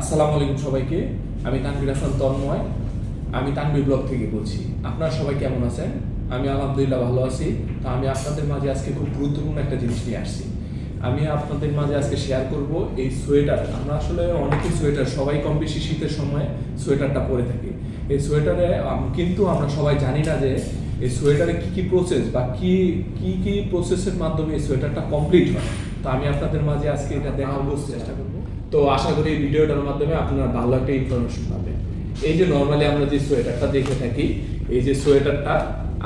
আসসালামু আলাইকুম সবাইকে। আমি তানভীর হাসান তন্ময়। আমি তানভীর ব্লগ থেকে বলছি, আপনারা সবাই কেমন আছেন? আমি আলহামদুলিল্লাহ ভালো আছি। তো আমি আপনাদের মাঝে আজকে খুব গুরুত্বপূর্ণ একটা জিনিস নিয়ে আসছি। আমি আপনাদের মাঝে আজকে শেয়ার করব এই সোয়েটার আমরা আসলে অনেকেই সোয়েটার সবাই কম বেশি শীতের সময় সোয়েটারটা পরে থাকি। এই সোয়েটারে কিন্তু আমরা সবাই জানি না যে এই সোয়েটারে কি কি প্রসেস বা কি কি কি প্রসেসের মাধ্যমে এই সোয়েটারটা কমপ্লিট হয়। তো আমি আপনাদের মাঝে আজকে এটা দেখাবো, চেষ্টা করব। তো আশা করি ভিডিওটার মাধ্যমে আপনারা ভালো একটা ইনফরমেশন পাবেন। এই যে নর্মালি আমরা যে সোয়েটারটা দেখে থাকি, এই যে সোয়েটারটা,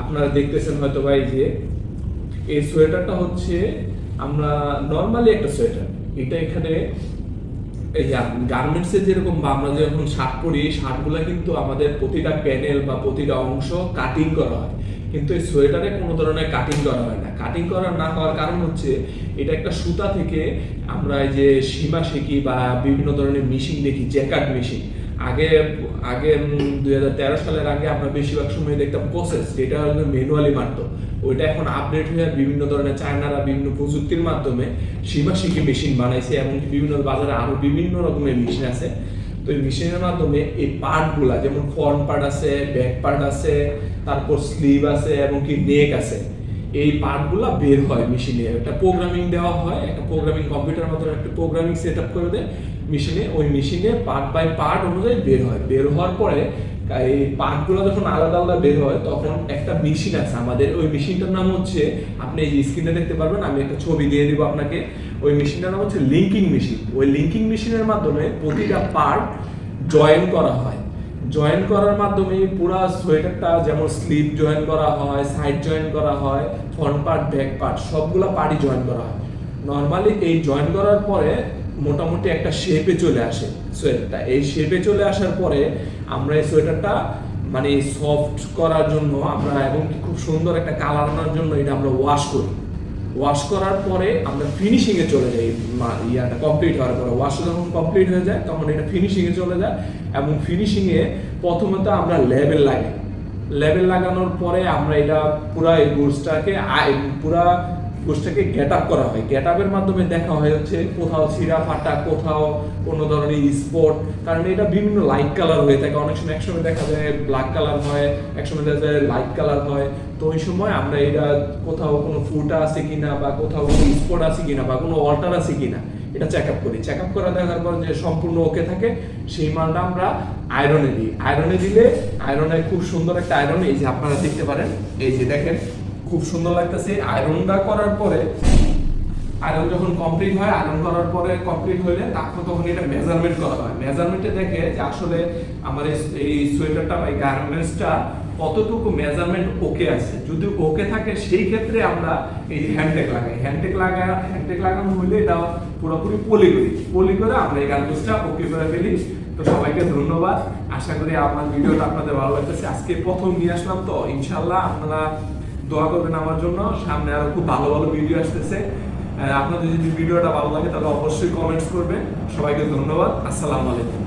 আপনারা দেখতেছেন হয়তো বা এই যে, এই সোয়েটারটা হচ্ছে আমরা নর্মালি একটা সোয়েটার। এটা এখানে গার্মেন্টসে যেরকম বা আমরা যখন শার্ট পরি শার্টগুলো কিন্তু আমাদের প্রতিটা প্যানেল বা প্রতিটা অংশ কাটিং করা হয়। কিন্তু এই সোয়েটারে কোনো ধরনের কাটিং করা হয় না। কাটিং করা না হওয়ার কারণ হচ্ছে, এটা একটা সুতা থেকে আমরা এই যে সীমা শিখি বা বিভিন্ন ধরনের মেশিন দেখি জ্যাকাট মেশিন আগে আগে দুই হাজার তেরো সালের আগে আমরা বেশিরভাগ সময় দেখতাম প্রসেস যেটা হলো ম্যানুয়ালি মারতো। ওইটা এখন আপডেট হয়ে বিভিন্ন ধরনের চায়নারা বিভিন্ন প্রযুক্তির মাধ্যমে সীমা শিখি মেশিন বানাইছে এবং বিভিন্ন বাজারে আরও বিভিন্ন রকমের মেশিন আছে। তো এই মেশিনের মাধ্যমে এই পার্টগুলা যেমন ফ্রন্ট পার্ট আছে ব্যাক পার্ট আছে, তারপর স্লিভ আছে, এবং কি নেক আছে এই পার্টগুলো বের হয় মেশিনে। একটা প্রোগ্রামিং দেওয়া হয়, একটা প্রোগ্রামিং কম্পিউটার মাধ্যমে একটা প্রোগ্রামিং সেট আপ করে দেয় মেশিনে। ওই মেশিনে পার্ট বাই পার্ট অনুযায়ী বের হয়। বের হওয়ার পরে এই পার্টগুলো যখন আলাদা আলাদা বের হয়, তখন একটা মেশিন আছে। আমাদের ওই মেশিনটার নাম হচ্ছে, আপনি এই স্ক্রিনে দেখতে পারবেন, আমি একটা ছবি দিয়ে দিব আপনাকে। ওই মেশিনটার নাম হচ্ছে লিঙ্কিং মেশিন ওই লিঙ্কিং মেশিনের মাধ্যমে প্রতিটা পার্ট জয়েন করা হয়। জয়েন করার মাধ্যমে পুরো সোয়েটারটা যেমন স্লিপ জয়েন করা হয় সাইড জয়েন করা হয় ফ্রন্ট পার্ট ব্যাক পার্ট সবগুলো পার্টই জয়েন করা হয়। নর্মালি এই জয়েন করার পরে মোটামুটি একটা শেপে চলে আসে সোয়েটারটা এই শেপে চলে আসার পরে আমরা এই সোয়েটারটা মানে সফট করার জন্য আমরা এবং খুব সুন্দর একটা কালার আনার জন্য এটা আমরা ওয়াশ করি। ওয়াশ করার পরে আমরা ফিনিশিং এ চলে যাই ইয়াটা কমপ্লিট হওয়ার পরে। ওয়াশ যখন কমপ্লিট হয়ে যায়, তখন এটা ফিনিশিং এ চলে যায় এবং ফিনিশিং এ প্রথমত আমরা লেবেল লাগাই। লেবেল লাগানোর পরে আমরা এটা পুরা এই গুডসটাকে পুরা গোসটাকে গেট আপ করা হয়। গেট আপের মাধ্যমে দেখা হয় হচ্ছে কোথাও ছিঁড়া ফাটা, কোথাও কোনো ধরনের স্পট কারণ এটা বিভিন্ন লাইট কালার হয়ে থাকে। অনেক সময় একসময় দেখা যায় ব্ল্যাক কালার হয়, একসময় দেখা যায় লাইট কালার হয়। তো ওই সময় আমরা এটা কোথাও কোনো ফুটা আছে কিনা বা কোথাও কোনো স্পট আছে কিনা বা কোনো অল্টার আছে কিনা, এটা চেক আপ করি। চেক আপ করে দেখার পর যে সম্পূর্ণ ওকে থাকে, সেই মালটা আমরা আয়রনে দিই। আয়রনে দিলে আয়রনে খুব সুন্দর একটা আয়রন এই যে আপনারা দেখতে পারেন, এই যে দেখেন খুব সুন্দর লাগতেছে। আয়রনটা করার পরে আয়রন যখন কমপ্লিট হয় আয়রন করার পরে কমপ্লিট হলে তখন তখন এটা মেজারমেন্ট করা হয়। মেজারমেন্টে দেখে যে আসলে আমার এই- এই সোয়েটারটা বা এই গার্মেন্টসটা কতটুকু মেজারমেন্ট ওকে আছে। যদি ওকে থাকে, সেই ক্ষেত্রে আমরা এই হ্যান্ডটেক লাগাই। হ্যান্ডটেক লাগা হ্যান্ডটেক লাগানো হলে এটা পুরোপুরি পলি করি পলি করে আমরা এই গার্মেন্টসটা ওকে করে ফেলি। তো সবাইকে ধন্যবাদ। আশা করি আমার ভিডিওটা আপনাদের ভালো লাগতেছে। আজকে প্রথম নিয়ে আসলাম তো। ইনশাল্লাহ আপনারা দোয়া করবেন আমার জন্য। সামনে আরও খুব ভালো ভালো ভিডিও আসতেছে। আপনাদের যদি ভিডিওটা ভালো লাগে, তাহলে অবশ্যই কমেন্টস করবেন। সবাইকে ধন্যবাদ। আসসালামু আলাইকুম।